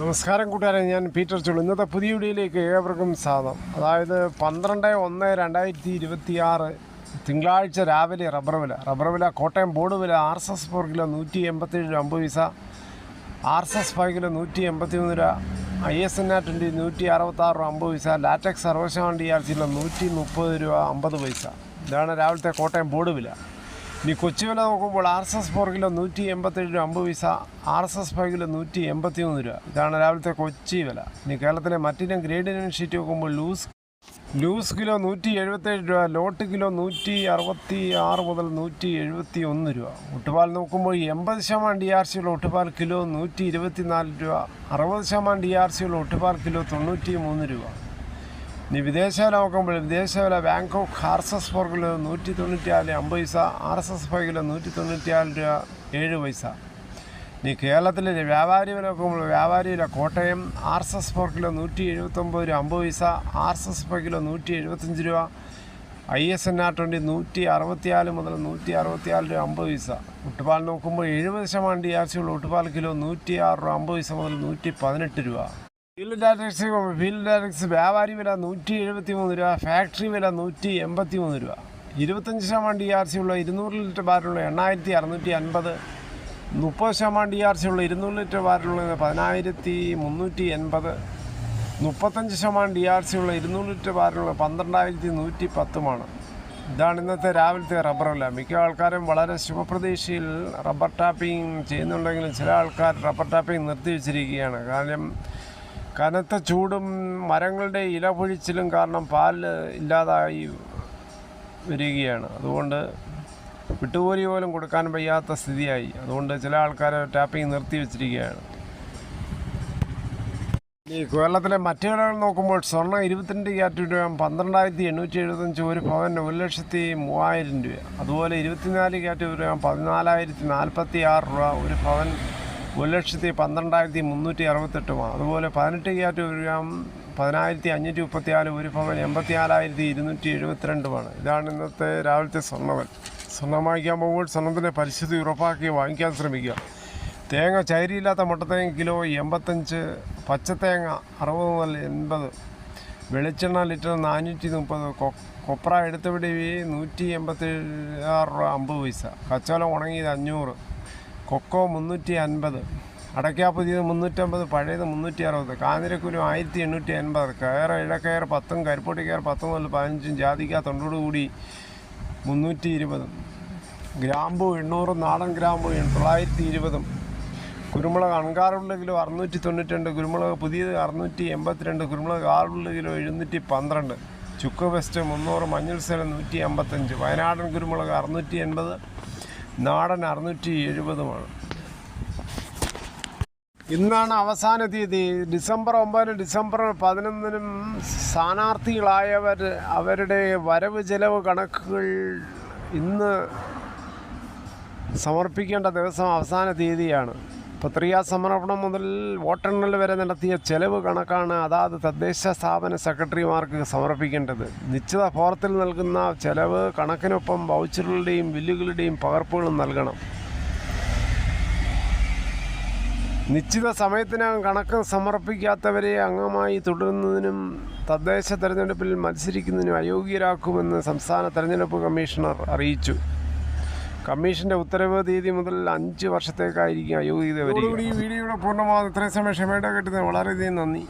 നമസ്കാരം കൂട്ടുകാരെ ഞാൻ പീറ്റർ ചുള്ളു ഇന്നത്തെ പുതിയ വീഡിയോയിലേക്ക് ഏവർക്കും സ്വാഗതം. അതായത് പന്ത്രണ്ട് ഒന്ന് രണ്ടായിരത്തി ഇരുപത്തി ആറ് തിങ്കളാഴ്ച രാവിലെ റബ്ബർ വില. റബ്ബർ വില കോട്ടയം ബോർഡ് വില R S S four kilo നൂറ്റി എൺപത്തേഴ് രൂപ അമ്പത് പൈസ R S S five kilo നൂറ്റി എൺപത്തി മൂന്ന് രൂപ I S N R twenty നൂറ്റി അറുപത്താറ് രൂപ അമ്പത് പൈസ ലാറ്റക്സ് സർവശാണ്ടി ആർ സി നൂറ്റി മുപ്പത് രൂപ അമ്പത് പൈസ. ഇതാണ് രാവിലത്തെ കോട്ടയം ബോർഡ് വില. ഇനി കൊച്ചി വില നോക്കുമ്പോൾ R S S four kilo നൂറ്റി എൺപത്തേഴ് രൂപ അമ്പത് പൈസ R S S five kilo നൂറ്റി എൺപത്തി മൂന്ന് രൂപ. ഇതാണ് രാവിലത്തെ കൊച്ചി വില. ഇനി കേരളത്തിലെ മറ്റിനം ഗ്രേഡിനും ഷീറ്റ് നോക്കുമ്പോൾ ലൂസ് ലൂസ് കിലോ നൂറ്റി എഴുപത്തേഴ് രൂപ ലോട്ട് കിലോ നൂറ്റി അറുപത്തി ആറ് മുതൽ നൂറ്റി എഴുപത്തി ഒന്ന് രൂപ. ഒട്ടുപാൽ നോക്കുമ്പോൾ എൺപത് ശതമാനം ഡി ആർ സിയുള്ള ഒട്ടുപാൽ കിലോ നൂറ്റി ഇരുപത്തി നാല് രൂപ അറുപത് ശതമാനം ഡി ആർ സിയുള്ള ഒട്ടുപാൽ കിലോ തൊണ്ണൂറ്റി മൂന്ന് രൂപ. ഇനി വിദേശ വില നോക്കുമ്പോൾ വിദേശ വില Bangkok R S S four kilo നൂറ്റി തൊണ്ണൂറ്റിയാൽ അമ്പത് പൈസ R S S five kilo നൂറ്റി തൊണ്ണൂറ്റിയാൽ രൂപ ഏഴ് പൈസ. ഇനി കേരളത്തിലെ വ്യാപാരി വില നോക്കുമ്പോൾ വ്യാപാരി വില Kottayam R S S four kilo നൂറ്റി എഴുപത്തൊമ്പത് രൂപ അമ്പത് പൈസ R S S five kilo നൂറ്റി എഴുപത്തഞ്ച് രൂപ I S N R twenty നൂറ്റി അറുപത്തിയാൽ മുതൽ നൂറ്റി അറുപത്തിനാല് രൂപ അമ്പത് പൈസ. ഒട്ടുപാൽ നോക്കുമ്പോൾ എഴുപത് ശതമാനം ഡി ആർ സിയുള്ള ഒട്ടുപാൽ കിലോ നൂറ്റി ആറ് രൂപ അമ്പത് പൈസ മുതൽ നൂറ്റി പതിനെട്ട് രൂപ. ഫീൽഡ് ഡയറക്ട്സ് ഫീൽഡ് ഡയറക്ട്സ് വ്യാപാരി വില നൂറ്റി എഴുപത്തി മൂന്ന് രൂപ ഫാക്ടറി വില നൂറ്റി എൺപത്തി മൂന്ന് രൂപ. ഇരുപത്തഞ്ച് ശതമാനം ഡി ആർ സി ഉള്ള ഇരുന്നൂറ് ലിറ്റർ ബാറിലുള്ള എണ്ണായിരത്തി അറുന്നൂറ്റി അൻപത് മുപ്പത് ശതമാനം ഡി ആർ സി ഉള്ള ഇരുന്നൂറ് ലിറ്റർ ബാറിലുള്ള പതിനായിരത്തി മുന്നൂറ്റി എൺപത് മുപ്പത്തഞ്ച് ശതമാനം ഡി ആർ സി ഉള്ള ഇരുന്നൂറ് ലിറ്റർ ബാറിലുള്ള പന്ത്രണ്ടായിരത്തി നൂറ്റി പത്തുമാണ് ഇതാണ് ഇന്നത്തെ രാവിലത്തെ റബ്ബർ വില. മിക്ക ആൾക്കാരും വളരെ ശുഭപ്രതീക്ഷയിൽ റബ്ബർ ടാപ്പിംഗ് ചെയ്യുന്നുണ്ടെങ്കിലും ചില ആൾക്കാർ റബ്ബർ ടാപ്പിംഗ് നിർത്തി നിർത്തിവെച്ചിരിക്കുകയാണ്. കാരണം കനത്ത ചൂടും മരങ്ങളുടെ ഇല പൊഴിച്ചിലും കാരണം പാൽ ഇല്ലാതായി വരികയാണ്. അതുകൊണ്ട് വിട്ടുപോരി പോലും കൊടുക്കാൻ വയ്യാത്ത സ്ഥിതിയായി. അതുകൊണ്ട് ചില ആൾക്കാർ ടാപ്പിംഗ് നിർത്തി വെച്ചിരിക്കുകയാണ്. ഈ കേരളത്തിലെ മറ്റു വിലകൾ നോക്കുമ്പോൾ സ്വർണം ഇരുപത്തിരണ്ട് ക്യാരറ്റ് രൂപ പന്ത്രണ്ടായിരത്തി എണ്ണൂറ്റി എഴുപത്തഞ്ച് ഒരു പവന് ഒരു ലക്ഷത്തി മൂവായിരം രൂപ. അതുപോലെ ഇരുപത്തിനാല് ക്യാരറ്റ് രൂപ പതിനാലായിരത്തി നാൽപ്പത്തി ആറ് രൂപ ഒരു പവൻ ഒരു ലക്ഷത്തി പന്ത്രണ്ടായിരത്തി മുന്നൂറ്റി അറുപത്തെട്ടുമാണ് അതുപോലെ പതിനെട്ട് ക്യാരറ്റ് രൂപ പതിനായിരത്തി അഞ്ഞൂറ്റി മുപ്പത്തിനാല് ഒരു പവൻ എൺപത്തി നാലായിരത്തി ഇരുന്നൂറ്റി എഴുപത്തിരണ്ടുമാണ്. ഇതാണ് ഇന്നത്തെ രാവിലത്തെ സ്വർണവൻ സ്വർണം വാങ്ങിക്കാൻ പോകുമ്പോൾ സ്വർണത്തിന്റെ പരിസ്ഥിതി ഉറപ്പാക്കി വാങ്ങിക്കാൻ ശ്രമിക്കുക. തേങ്ങ ചൈരിയില്ലാത്ത മുട്ടത്തേങ്ങ കിലോ എൺപത്തഞ്ച് പച്ചത്തേങ്ങ അറുപത് മുതൽ എൺപത് വെളിച്ചെണ്ണ ലിറ്റർ നാനൂറ്റി മുപ്പത് കൊപ്ര എടുത്തവിടെ നൂറ്റി എൺപത്തി ആറ് രൂപ അമ്പത് പൈസ കച്ചോലം ഉണങ്ങിയത് അഞ്ഞൂറ് കൊക്കോ മുന്നൂറ്റി അൻപത് അടയ്ക്ക പുതിയത് മുന്നൂറ്റമ്പത് പഴയത് മുന്നൂറ്റി അറുപത് കാഞ്ഞിരക്കുരു ആയിരത്തി എണ്ണൂറ്റി അൻപത് കയറ് ഇഴക്കയർ പത്തും കരിപ്പൊട്ടി കയർ പത്തും മുതൽ പതിനഞ്ചും ജാതിക്ക തൊണ്ടോട് കൂടി മുന്നൂറ്റി ഇരുപതും ഗ്രാമ്പു എണ്ണൂറും നാടൻ ഗ്രാമ്പു തൊള്ളായിരത്തി ഇരുപതും കുരുമുളക് അൺകാറുള്ള കിലോ അറുന്നൂറ്റി തൊണ്ണൂറ്റി രണ്ട് കുരുമുളക് പുതിയത് അറുന്നൂറ്റി എൺപത്തിരണ്ട് കുരുമുളക് ആറുള്ള കിലോ എഴുന്നൂറ്റി പന്ത്രണ്ട് ചുക്ക് വെസ്റ്റ് മുന്നൂറ് മഞ്ഞൾ സ്ഥലം നൂറ്റി അമ്പത്തഞ്ച് വയനാടൻ കുരുമുളക് അറുന്നൂറ്റി എൺപത് നാടൻ അറുന്നൂറ്റി എഴുപതുമാണ്. ഇന്നാണ് അവസാന തീയതി. ഡിസംബർ ഒമ്പതിനും ഡിസംബർ പതിനൊന്നിനും സ്ഥാനാർത്ഥികളായവർ അവരുടെ വരവ് ചെലവ് കണക്കുകൾ ഇന്ന് സമർപ്പിക്കേണ്ട ദിവസം അവസാന തീയതിയാണ്. പത്രികാ സമർപ്പണം മുതൽ വോട്ടെണ്ണൽ വരെ നടത്തിയ ചെലവ് കണക്കാണ് അതാത് തദ്ദേശ സ്ഥാപന സെക്രട്ടറിമാർക്ക് സമർപ്പിക്കേണ്ടത്. നിശ്ചിത ഫോറത്തിൽ നൽകുന്ന ചെലവ് കണക്കിനൊപ്പം വൗച്ചറുകളുടെയും ബില്ലുകളുടെയും പകർപ്പുകളും നൽകണം. നിശ്ചിത സമയത്തിനകം കണക്ക് സമർപ്പിക്കാത്തവരെ അംഗമായി തുടരുന്നതിനും തദ്ദേശ തെരഞ്ഞെടുപ്പിൽ മത്സരിക്കുന്നതിനും അയോഗ്യരാക്കുമെന്ന് സംസ്ഥാന തെരഞ്ഞെടുപ്പ് കമ്മീഷണർ അറിയിച്ചു. കമ്മീഷന്റെ ഉത്തരവ് തീയതി മുതൽ അഞ്ച് വർഷത്തേക്കായിരിക്കും അയോഗ്യത വരിക. ഈ വീഡിയോയുടെ പൂർണമാകും ഇത്രയും സമയം ക്ഷമയുടെ കിട്ടുന്നത് വളരെയധികം നന്ദി.